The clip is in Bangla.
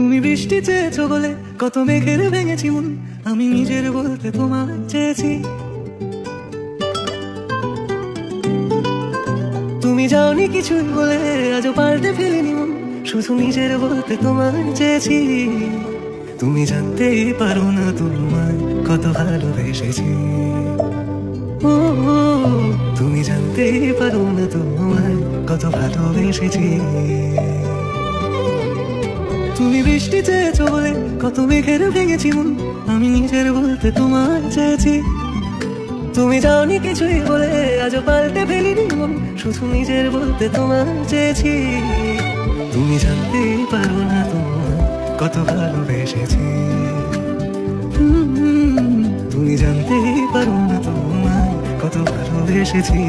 তুমি বৃষ্টি চেয়েছো বলে কত মেঘের ভেঙেছি মন আমি নিজের বলতে তোমার চেয়েছি। তুমি যাওনি কিছু বলে আজও পাল্টে ফেলিনি মন শুধু নিজের বলতে তোমার চেয়েছি। তুমি জানতেই পারো না তোমায় কত ভালোবেসেছি। ও, তুমি জানতেই পারো না তোমায় কত ভালোবেসেছি। তুমি বৃষ্টি চেয়েছো বলে কত মেঘের ভেঙেছি মন আমি নিজের বলতে তোমার চেয়েছি। তুমি যাওনি কিছুই বলে আজ পাল্টে ফেলিনি মন, শুধু নিজের বলতে তোমার চেয়েছি। তুমি জানতেই পারো না তোমার কত ভালোবেসেছি। তুমি জানতেই পারো না তোমার কত ভালোবেসেছি।